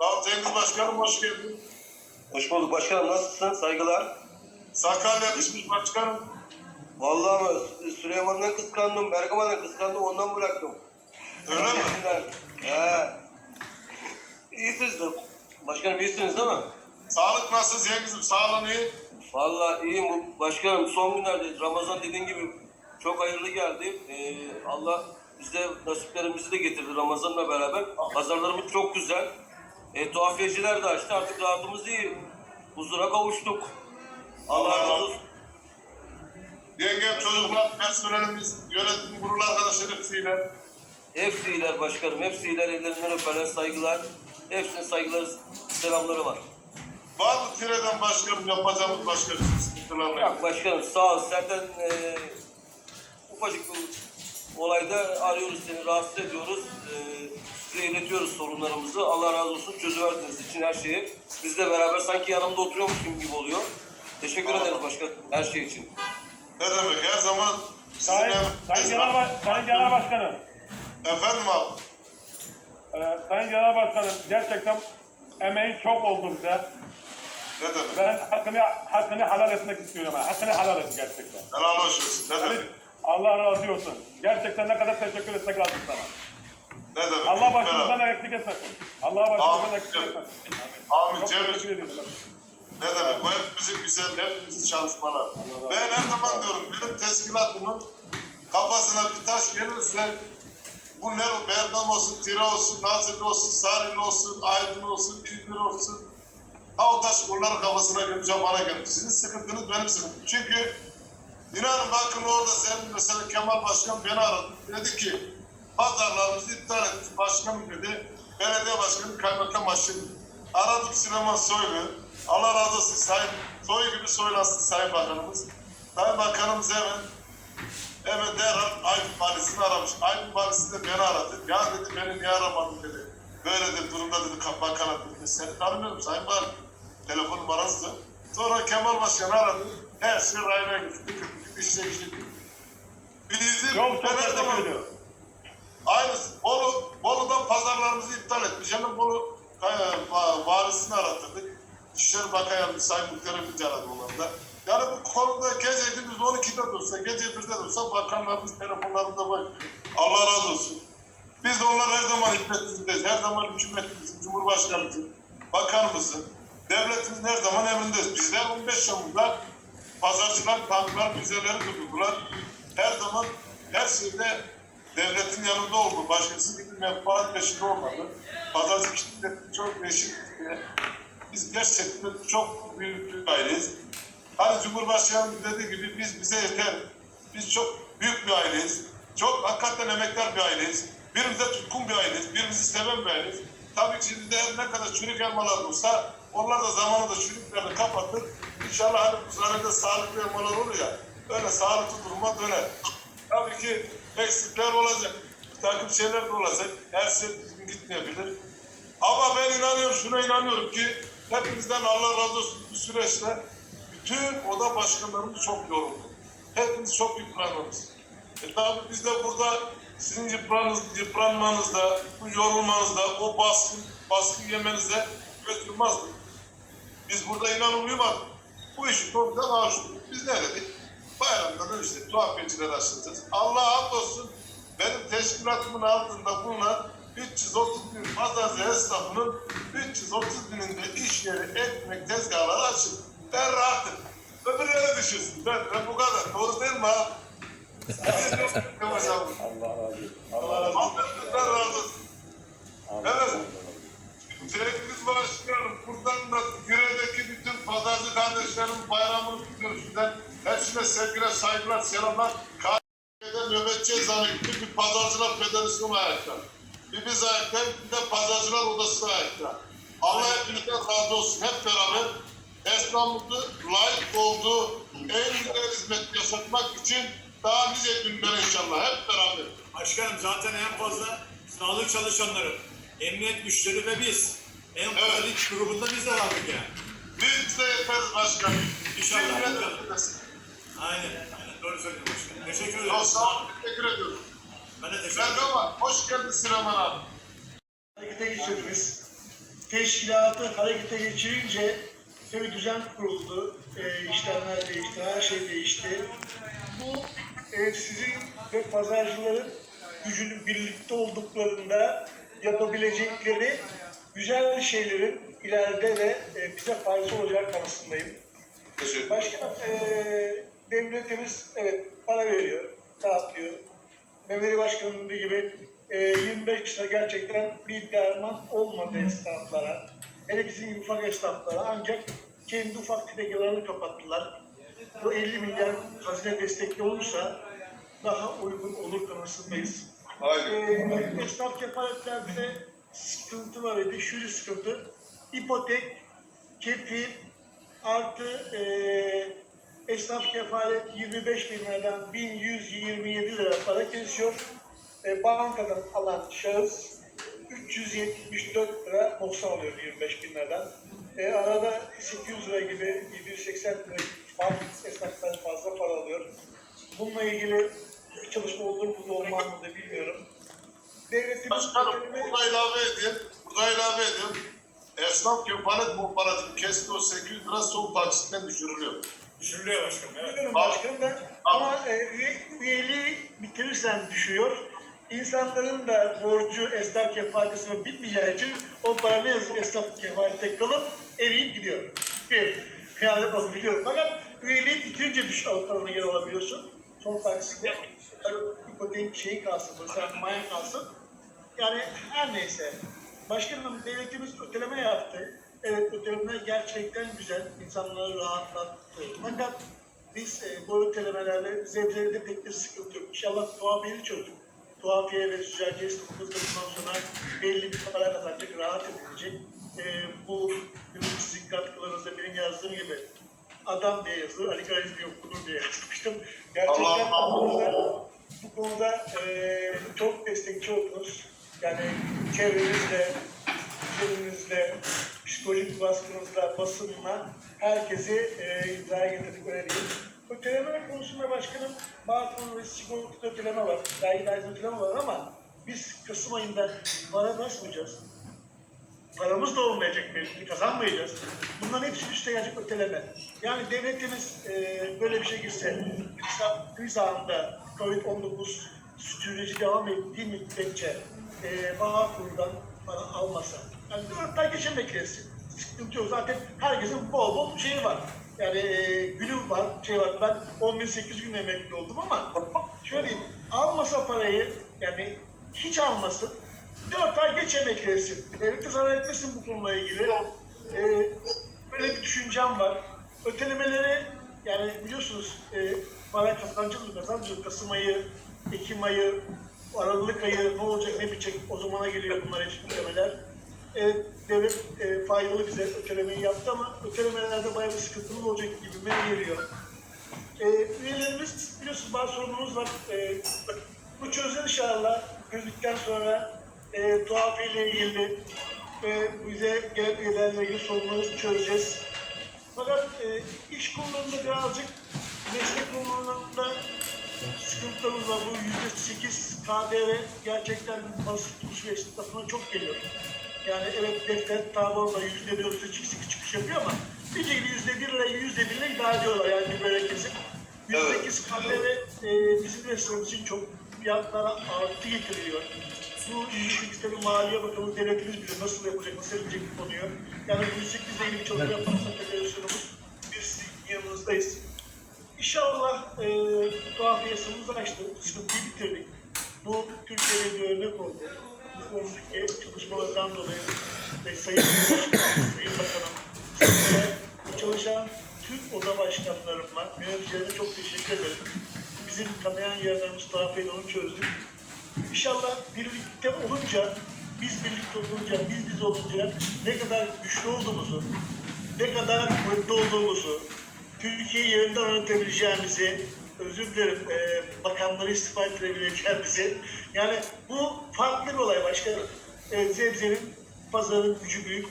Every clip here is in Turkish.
Sağ ol Cengiz Başkanım hoş geldin. Hoş bulduk başkanım. Nasılsın? Saygılar. Sakarya düşmüş başkanım. Vallahi? Süleyman'dan kıskandım, Bergama'dan kıskandım, ondan bıraktım. Öyle mi? He. İyisiniz de. Başkanım iyisiniz değil mi? Sağlık nasıl Cengiz'im? Sağlığın iyi. Vallahi iyiyim. Bu- Başkanım son günlerde Ramazan dediğin gibi çok hayırlı geldi. Ee, Allah bize nasiplerimizi de getirdi Ramazan'la beraber. Pazarlarımız çok güzel. E, tuhafiyeciler de açtı. Artık rahatımız iyi. Huzura kavuştuk. Allah razı olsun. Yengem, çocuklar, personelimiz, yönetim kurulu arkadaşlar hepsiyle. Hepsi iyiler başkanım. Hepsi iyiler. Ellerinden öperler. Saygılar. Hepsinin saygıları, selamları var. Var mı Tire'den başkanım yapacağımız başka bir sıkıntılar Yok başkanım sağ ol. Senden e, ufacık bir olayda arıyoruz seni, rahatsız ediyoruz. E, size iletiyoruz sorunlarımızı. Allah razı olsun çözüverdiğiniz için her şeyi. Bizle beraber sanki yanımda oturuyormuşum gibi oluyor. Teşekkür ederiz başkanım her şey için. Ne demek her zaman Sayın, Sayın, Genel, Baş- Sayın Genel Başkanım, Efendim abi. e, Sayın Genel Başkanım gerçekten emeğin çok oldu bize. Ne demek? Ben hakkını, hakkını helal etmek istiyorum. ha. Hakkını helal et gerçekten. Helal olsun. Ne demek? Allah razı olsun. Gerçekten ne kadar teşekkür etsek lazım sana. Ne demek? Allah başımızdan eksik etmesin. Allah başımızdan eksik etmesin. Amin. Çok teşekkür ediyorum. Ne demek? Bu hepimizin güzel, hepimizin çalışmalar. Ben her zaman diyorum, benim teşkilatımın kafasına bir taş gelirse bu ne o Bergam olsun, Tire olsun, Nazilli olsun, Sarılı olsun, Aydın olsun, İzmir olsun. Ha o taş bunların kafasına gelince bana gelir. Sizin sıkıntınız benim sıkıntım. Çünkü inanın bakın orada sen mesela Kemal Başkan beni aradı. Dedi ki pazarlarımızı iptal ettik. Başkanım dedi. Belediye başkanı kaymakam başladı. Aradım Süleyman Soylu. Allah razı olsun Sayın Soy gibi soylasın Sayın Bakanımız. Sayın Bakanımız hemen hemen derhal Aydın Valisi'ni aramış. Aydın Valisi de beni aradı. Ya dedi beni niye aramadın dedi. Böyle de durumda dedi bakana dedi. Seni tanımıyorum Sayın Valim. Telefon numarası. Sonra Kemal Başkan aradı. Her şey rayına gitti. İşte işte. Bizim Çok çok teşekkür ediyorum. Aynısı. Bolu, Bolu'dan pazarlarımızı iptal etmiş. Yani Bolu e, va- valisini arattırdık. İçişleri Bakan Yardımcısı Sayın Muhterem aradı onları da. Yani bu konuda gece gündüz 12'de dursa, gece 1'de dursa bakanlarımız telefonlarında var. Allah razı olsun. Biz de onlar her zaman hizmetindeyiz. Her zaman hükümetimizin, Cumhurbaşkanımızın, bakanımızın, devletimizin her zaman emrindeyiz. Bizler 15 Temmuz'da pazarcılar, tanklar, müzeleri tutuldular. Her zaman her şeyde devletin yanında oldu. Başkası gibi menfaat peşinde olmadı. Pazarcı kitlesi çok değişik. Biz gerçekten çok büyük bir aileyiz. Hani Cumhurbaşkanımız dediği gibi biz bize yeter. Biz çok büyük bir aileyiz. Çok hakikaten emektar bir aileyiz. Birimize tutkun bir aileyiz. Birimizi seven bir aileyiz. Tabii ki her ne kadar çürük elmalar olsa onlar da zamanında çürüklerini kapatır. İnşallah hani bu sahada sağlıklı elmalar olur ya. Öyle sağlıklı duruma döner. Tabii ki eksikler olacak. Bir takım şeyler de olacak. Her şey düzgün gitmeyebilir. Ama ben inanıyorum, şuna inanıyorum ki hepimizden Allah razı olsun bu süreçte bütün oda başkanlarımız çok yoruldu. Hepimiz çok yıpranıyoruz. E tabi biz de burada sizin yıpranız, yıpranmanızda, bu yorulmanızda, o baskı, baskı yemenizde götürmezdik. Biz burada inanın uyumadık. Bu işi çok güzel. Biz ne dedik? Bayramdan önce tuhafiyecileri açacağız. Allah'a hamdolsun benim teşkilatımın altında bulunan 330 bin pazarcı esnafının 330 bininde iş yeri, ekmek tezgahları açıldı. Ben rahatım. Öbür yere düşürsün. Ben, ben bu kadar. Doğru değil mi abi. Allah razı olsun. Allah razı olsun. Allah razı olsun. Evet. Sevgili başkanım, buradan da Güre'deki bütün pazarcı kardeşlerim bayramını kutluyoruz sizden. Hepsine sevgiler, saygılar, selamlar. Kahve'de nöbetçi gitti, bir pazarcılar federasyonu ayakta. Bir biz ayakta, bir de pazarcılar odası ayakta. Allah hepinizden razı olsun. Hep beraber esnafımızı layık olduğu en güzel hizmet yaşatmak için daha nice günler inşallah. Hep beraber. Başkanım zaten en fazla sağlık çalışanları, emniyet güçleri ve biz. En fazla Evet. grubunda biz de vardık yani. Biz de yeteriz başkanım. İnşallah. Yönetirse. Aynen. Aynen. Doğru söylüyorsun. Teşekkür ederim. Çok sağ olun. Teşekkür ediyorum. Ben de teşekkür ederim. Merhaba. Hoş geldin Süleyman abi. Harekete geçiyoruz biz. teşkilatı harekete geçirince tabii düzen kuruldu, e, işlemler değişti, her şey değişti. Bu e, sizin ve pazarcıların gücünün birlikte olduklarında yapabilecekleri güzel şeylerin ileride de e, bize faydası olacak kanısındayım. Teşekkür Başka e, devletimiz evet para veriyor, dağıtıyor. Mehmet Ali Başkan'ın dediği gibi e, 25 lira gerçekten bir derman olmadı esnaflara. Hele bizim ufak esnaflara ancak kendi ufak tefek kapattılar. Bu 50 milyar hazine destekli olursa daha uygun olur kanısındayız. Aynen. Ee, esnaf kefaletlerde sıkıntı var idi. Şöyle sıkıntı. İpotek, kefil artı e, esnaf kefalet 25 bin liradan 1127 lira para kesiyor. E, bankadan alan şahıs 374 lira 90 alıyor 25 bin liradan. E, arada 800 lira gibi 780 lira fark esnaftan fazla para alıyor. Bununla ilgili bir çalışma olur mu olmaz mı da bilmiyorum. Devletimiz Başkanım öteleme- burada ilave edeyim. Burada ilave edeyim. Esnaf kefalet kooperatif kesti o 800 lira son taksitten düşürülüyor. Düşürülüyor başkanım. Evet. Biliyorum başkanım da ama e, üye- üyeliği bitirirsen düşüyor. İnsanların da borcu esnaf kefaletesine bitmeyeceği için o para ne yazık esnaf kefalete kalıp eriyip gidiyor. Bir, yani bunu biliyorum. Fakat üyeliği bitirince düş paranı geri alabiliyorsun. Son taksinde ipotek şeyi kalsın, mesela maya kalsın. Yani her neyse. Başkanım devletimiz öteleme yaptı. Evet öteleme gerçekten güzel. İnsanları rahatlattı. Fakat biz e, bu ötelemelerle zebzelerde pek bir sıkıntı yok. İnşallah tuhafiyeli çözdük. Tuhafiye ve süzerce esnafımız da bundan sonra belli bir para kazanacak, rahat edilecek. E, bu sizin katkılarınızda benim yazdığım gibi adam diye yazılır, Ali Karizmi okunur diye yazmıştım. Gerçekten Allah bu konuda, bu konuda e, çok destekçi oldunuz. Yani çevrenizle, üzerinizle, psikolojik baskınızla, basınla herkesi e, imzaya getirdik öyle diyeyim. Öteleme konusunda başkanım Bağkur ve sigorta öteleme var, vergi daiz öteleme var ama biz Kasım ayında para basmayacağız. Paramız da olmayacak belki, kazanmayacağız. Bunların hepsi üste gelecek öteleme. Yani devletimiz e, böyle bir şey girse, kriz- anında Covid-19 süreci devam ettiği müddetçe e, Bağkur'dan para almasa, yani hatta geçemek kesin. Sıkıntı yok. Zaten herkesin bol bol şeyi var. Yani e, günü var, şey var. Ben 10.008 gün emekli oldum ama şöyle diyeyim, almasa parayı, yani hiç almasın, Dört ay geç emeklisin. Devlete zarar etmesin bu konuyla ilgili. Ee, böyle bir düşüncem var. Ötelemeleri yani biliyorsunuz e, para kazancımız kazancımız Kasım ayı, Ekim ayı, Aralık ayı ne olacak ne bitecek o zamana geliyor bunlar için ötelemeler. E, devlet e, faydalı bize ötelemeyi yaptı ama ötelemelerde bayağı bir sıkıntılı olacak gibi geliyor. E, üyelerimiz biliyorsunuz bazı sorunumuz var. E, bu çözülür inşallah. Gözlükten sonra e, tuhafiyle ilgili ve bize gelen üyelerle ilgili sorunları çözeceğiz. Fakat e, iş konularında birazcık meslek konularında sıkıntılarımız var. Bu yüzde sekiz KDV gerçekten basit tutuş ve esnafına çok geliyor. Yani evet defter tabanla yüzde bir yüzde çıkış çıkış yapıyor ama bir şekilde yüzde bir ile yüzde bir ile idare ediyorlar yani bir böyle kesim. Yüzde sekiz KDV e, bizim esnafımız için çok fiyatlara artı getiriliyor. Bu yüzde sekiz tabii Maliye Bakanı devletimiz biliyor nasıl yapacak, nasıl edecek bu konuyu. Yani bu yüzde sekizle ilgili bir çalışma yaparsa federasyonumuz biz sizin yanınızdayız. İnşallah e, tuhafiye sınırımızı açtı, sıkıntıyı bitirdik. Bu Türkiye'de bir örnek oldu. Bu konudaki çalışmalardan dolayı ve Sayın Sayın Bakanım, ve çalışan tüm oda başkanlarıma, yöneticilerine çok teşekkür ederim. Bizim kanayan yerlerimiz tuhafiyeyle onu çözdük. İnşallah birlikte olunca, biz birlikte olunca, biz biz olunca ne kadar güçlü olduğumuzu, ne kadar mutlu olduğumuzu, Türkiye'yi yerinden yönetebileceğimizi, özür dilerim, e, bakanları istifa ettirebileceğimizi, yani bu farklı bir olay başkanım. E, Zebze'nin, pazarın gücü büyük.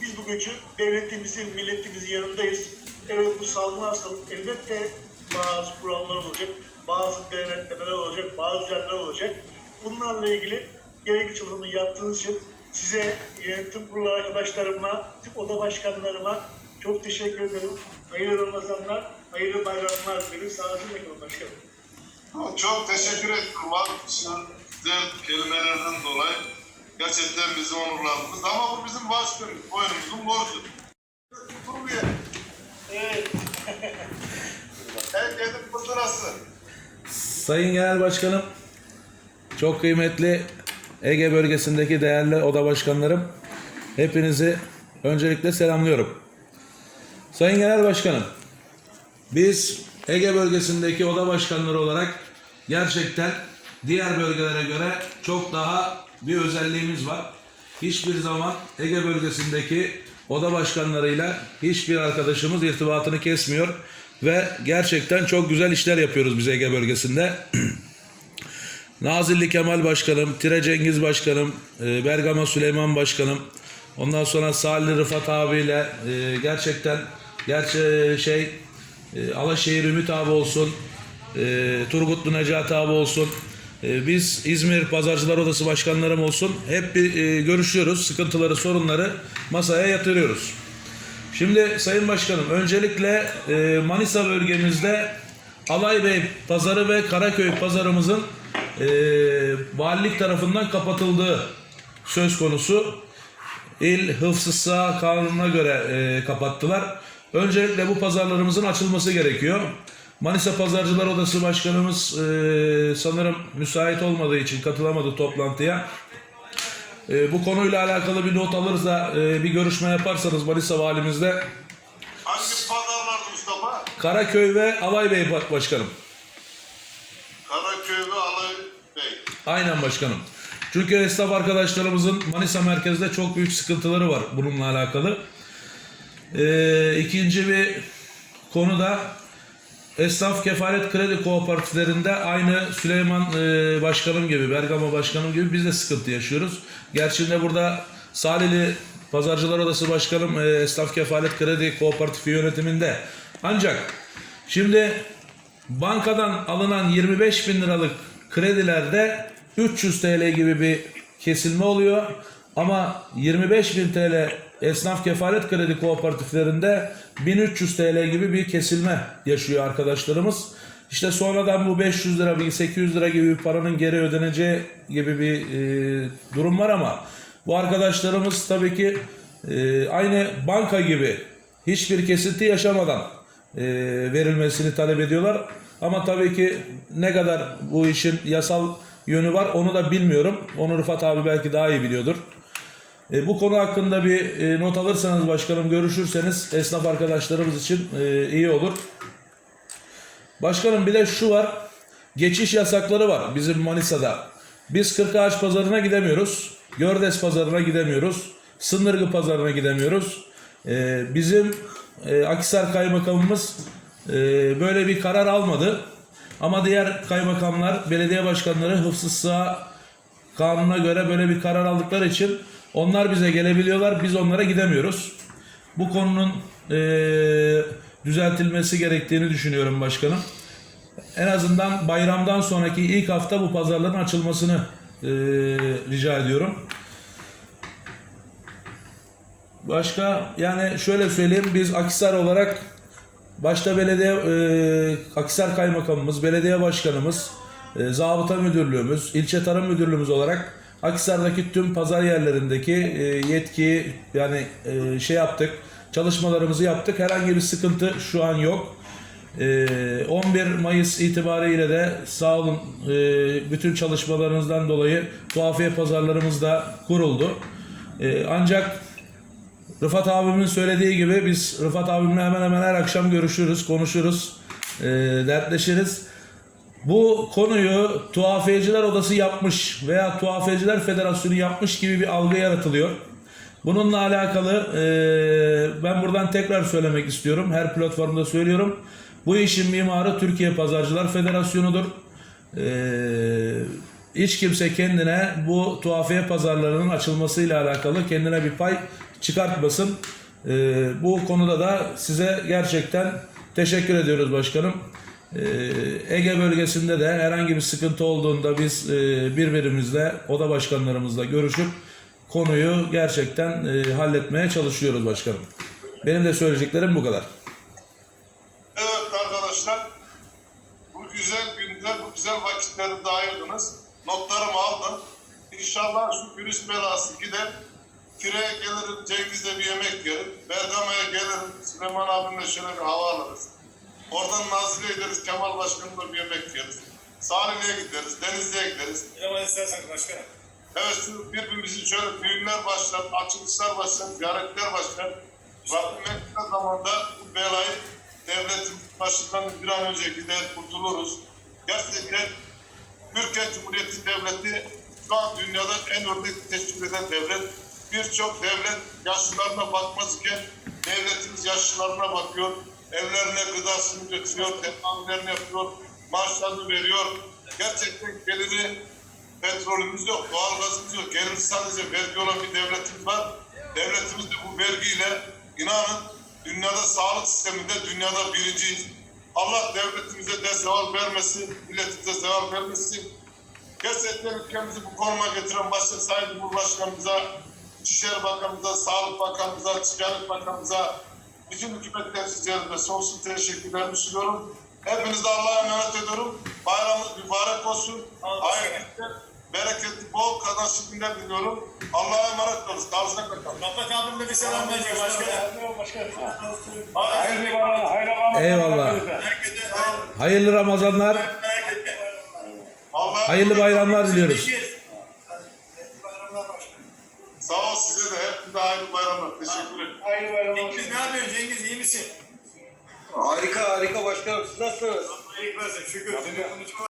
Biz bu gücü devletimizin, milletimizin yanındayız. Evet bu salgın hastalık elbette bazı kurallar olacak, bazı denetlemeler olacak, bazı düzenler olacak. Bunlarla ilgili gerekli çalışmayı yaptığınız için size, yönetim kurulu arkadaşlarıma, tüm oda başkanlarıma çok teşekkür ederim. Hayırlı Ramazanlar, hayırlı bayramlar dilerim. Sağlıcakla kalın başkanım. Çok teşekkür ederim güzel kelimelerden dolayı. Gerçekten bizi onurlandınız. Ama bu bizim başkanım. Boynumuzun borcu. Kuruluyor. Evet. Herkesin fırtınası. Sayın Genel Başkanım, çok kıymetli Ege bölgesindeki değerli oda başkanlarım, hepinizi öncelikle selamlıyorum. Sayın Genel Başkanım, biz Ege bölgesindeki oda başkanları olarak gerçekten diğer bölgelere göre çok daha bir özelliğimiz var. Hiçbir zaman Ege bölgesindeki oda başkanlarıyla hiçbir arkadaşımız irtibatını kesmiyor ve gerçekten çok güzel işler yapıyoruz biz Ege bölgesinde. Nazilli Kemal Başkanım, Tire Cengiz Başkanım, e, Bergama Süleyman Başkanım, ondan sonra Salih Rıfat abiyle e, gerçekten gerçi şey e, Alaşehir Ümit abi olsun, e, Turgutlu Necati abi olsun, e, biz İzmir Pazarcılar Odası başkanlarım olsun hep bir e, görüşüyoruz, sıkıntıları, sorunları masaya yatırıyoruz. Şimdi Sayın Başkanım öncelikle e, Manisa bölgemizde Alaybey pazarı ve Karaköy pazarımızın e, valilik tarafından kapatıldığı söz konusu. İl Hıfzı Sağ Kanunu'na göre e, kapattılar. Öncelikle bu pazarlarımızın açılması gerekiyor. Manisa Pazarcılar Odası Başkanımız e, sanırım müsait olmadığı için katılamadı toplantıya. E, bu konuyla alakalı bir not alırız da e, bir görüşme yaparsanız Manisa Valimizle Hangi pazarlardı Mustafa? Karaköy ve Alaybey Ba- Başkanım. Karaköy ve Alay Bey. Aynen başkanım. Çünkü esnaf arkadaşlarımızın Manisa merkezde çok büyük sıkıntıları var bununla alakalı. Ee, ikinci bir konu da esnaf kefalet kredi kooperatiflerinde aynı Süleyman e, Başkanım gibi, Bergama Başkanım gibi biz de sıkıntı yaşıyoruz. Gerçi de burada Salihli Pazarcılar Odası Başkanım e, esnaf kefalet kredi kooperatifi yönetiminde. Ancak şimdi bankadan alınan 25 bin liralık kredilerde 300 TL gibi bir kesilme oluyor. Ama 25 bin TL esnaf kefalet kredi kooperatiflerinde 1300 TL gibi bir kesilme yaşıyor arkadaşlarımız. İşte sonradan bu 500 lira, bir 800 lira gibi bir paranın geri ödeneceği gibi bir e, durum var ama bu arkadaşlarımız tabii ki e, aynı banka gibi hiçbir kesinti yaşamadan e, verilmesini talep ediyorlar. Ama tabii ki ne kadar bu işin yasal yönü var onu da bilmiyorum. Onu Rıfat abi belki daha iyi biliyordur. E, bu konu hakkında bir e, not alırsanız başkanım görüşürseniz esnaf arkadaşlarımız için e, iyi olur. Başkanım bir de şu var. Geçiş yasakları var bizim Manisa'da. Biz Kırkağaç pazarına gidemiyoruz. Gördes pazarına gidemiyoruz. Sındırgı pazarına gidemiyoruz. E, bizim e, Akisar kaymakamımız e, böyle bir karar almadı. Ama diğer kaymakamlar, belediye başkanları hıfzı sağ kanuna göre böyle bir karar aldıkları için onlar bize gelebiliyorlar, biz onlara gidemiyoruz. Bu konunun eee, düzeltilmesi gerektiğini düşünüyorum başkanım. En azından bayramdan sonraki ilk hafta bu pazarların açılmasını eee, rica ediyorum. Başka yani şöyle söyleyeyim biz Akisar olarak başta belediye e, Akisar Kaymakamımız, belediye başkanımız, e, zabıta müdürlüğümüz, ilçe tarım müdürlüğümüz olarak Akisar'daki tüm pazar yerlerindeki e, yetki yani e, şey yaptık, çalışmalarımızı yaptık. Herhangi bir sıkıntı şu an yok. E, 11 Mayıs itibariyle de sağ olun e, bütün çalışmalarınızdan dolayı tuhafiye pazarlarımız da kuruldu. E, ancak Rıfat abimin söylediği gibi biz Rıfat abimle hemen hemen her akşam görüşürüz, konuşuruz, e, dertleşiriz. Bu konuyu Tuhafiyeciler Odası yapmış veya Tuhafiyeciler Federasyonu yapmış gibi bir algı yaratılıyor. Bununla alakalı e, ben buradan tekrar söylemek istiyorum. Her platformda söylüyorum. Bu işin mimarı Türkiye Pazarcılar Federasyonu'dur. E, hiç kimse kendine bu tuhafiye pazarlarının açılmasıyla alakalı kendine bir pay çıkartmasın. E, bu konuda da size gerçekten teşekkür ediyoruz başkanım. Ee, Ege bölgesinde de herhangi bir sıkıntı olduğunda biz e, birbirimizle, oda başkanlarımızla görüşüp konuyu gerçekten e, halletmeye çalışıyoruz başkanım. Benim de söyleyeceklerim bu kadar. Evet arkadaşlar, bu güzel günde, bu güzel vakitleri de ayırdınız. Notlarımı aldım. İnşallah şu virüs belası gider. Kire'ye gelirim, Cengiz'le bir yemek yerim. Bergama'ya gelirim, Süleyman abimle şöyle bir hava alırız. Oradan Nazilli'ye gideriz, Kemal Başkan'la bir yemek yeriz. Salihli'ye gideriz, Denizli'ye gideriz. Ne zaman isterseniz başkanım. Evet şu birbirimizin şöyle düğünler başlar, açılışlar başlar, ziyaretler başlar. Rabbim en zamanda bu belayı devletin başından bir an önce gider kurtuluruz. Gerçekten Türkiye Cumhuriyeti Devleti şu an dünyada en örnek teşkil eden devlet. Birçok devlet yaşlılarına bakmazken devletimiz yaşlılarına bakıyor. Evlerine gıdasını götürüyor, tedavilerini yapıyor, maaşlarını veriyor. Gerçekten geliri petrolümüz yok, doğalgazımız yok. Geliri sadece vergi olan bir devletimiz var. Devletimiz de bu vergiyle inanın dünyada sağlık sisteminde dünyada birinciyiz. Allah devletimize de zeval vermesin, milletimize zeval vermesin. Gerçekten ülkemizi bu konuma getiren başta Sayın Cumhurbaşkanımıza, İçişleri Bakanımıza, Sağlık Bakanımıza, Ticaret Bakanımıza, bütün hükümet temsilcilerine sonsuz teşekkürlerimi sunuyorum. Hepinize Allah'a emanet ediyorum. Bayramınız mübarek olsun. Hayırlı, bereketli, bol kazançlı günler diliyorum. Allah'a emanet olun. Sağlıcakla kalın. Rafet abim de bir selam verecek başkanım. Hayırlı bayramlar, hayırlı Ramazanlar Eyvallah. Hayırlı Ramazanlar, hayırlı bayramlar diliyoruz. Hayırlı bayramlar. Ne yapıyorsun Cengiz iyi misin? Harika harika başkanım siz nasılsınız? İyi versin şükür.